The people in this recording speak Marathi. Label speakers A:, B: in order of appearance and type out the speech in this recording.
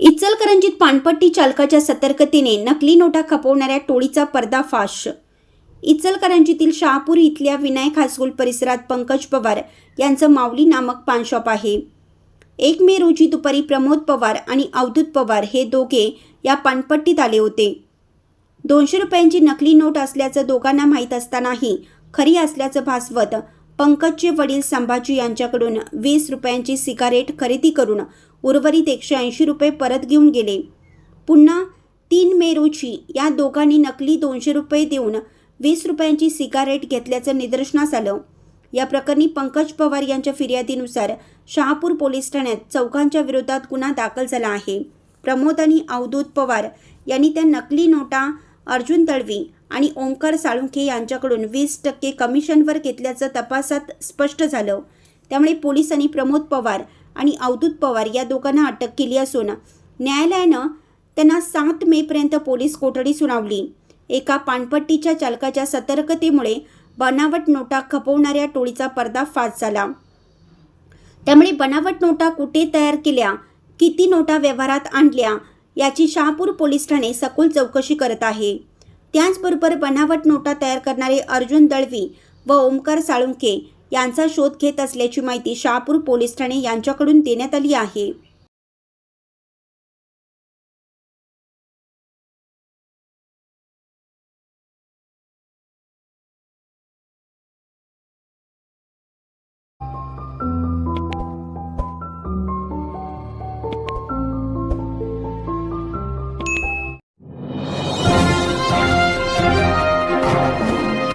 A: इचलकरंजीत पानपट्टी चालकाच्या सतर्कतेने नकली नोटा खपवणाऱ्या टोळीचा पर्दाफाश. इचलकरंजीतील शहापूर इथल्या विनायक हायस्कूल परिसरात पंकज पवार यांचं माऊली नामक पानशॉप आहे. एक मे रोजी दुपारी प्रमोद पवार आणि अवधूत पवार हे दोघे या पानपट्टीत आले होते. दोनशे रुपयांची नकली नोट असल्याचं दोघांना माहीत असतानाही खरी असल्याचं भासवत पंकजचे वडील संभाजी यांच्याकडून वीस रुपयांची सिगारेट खरेदी करून उर्वरित एकशे ऐंशी रुपये परत घेऊन गेले. पुन्हा तीन मे रोजी या दोघांनी नकली दोनशे रुपये देऊन वीस रुपयांची सिगारेट घेतल्याचं निदर्शनास आलं. या प्रकरणी पंकज पवार यांच्या फिर्यादीनुसार शहापूर पोलीस ठाण्यात चौघांच्या विरोधात गुन्हा दाखल झाला आहे. प्रमोद आणि अवधूत पवार यांनी त्या नकली नोटा अर्जुन दळवी आणि ओंकार साळुंखे यांच्याकडून वीस टक्के कमिशनवर घेतल्याचं तपासात स्पष्ट झालं. त्यामुळे पोलिसांनी प्रमोद पवार आणि अवधूत पवार या दोघांना अटक केली असून न्यायालयानं त्यांना सात मेपर्यंत पोलीस कोठडी सुनावली. एका पानपट्टीच्या चालकाच्या सतर्कतेमुळे बनावट नोटा खपवणाऱ्या टोळीचा पर्दाफाश झाला. त्यामुळे बनावट नोटा कुठे तयार केल्या किती नोटा व्यवहारात आणल्या याची शहापूर पोलीस ठाणे सखोल चौकशी करत आहे. त्याचबरोबर बनावट नोटा तयार करणारे अर्जुन दळवी व ओमकार साळुंके यांचा शोध घेत असल्याची माहिती शहापूर पोलीस ठाणे यांच्याकडून देण्यात आली आहे.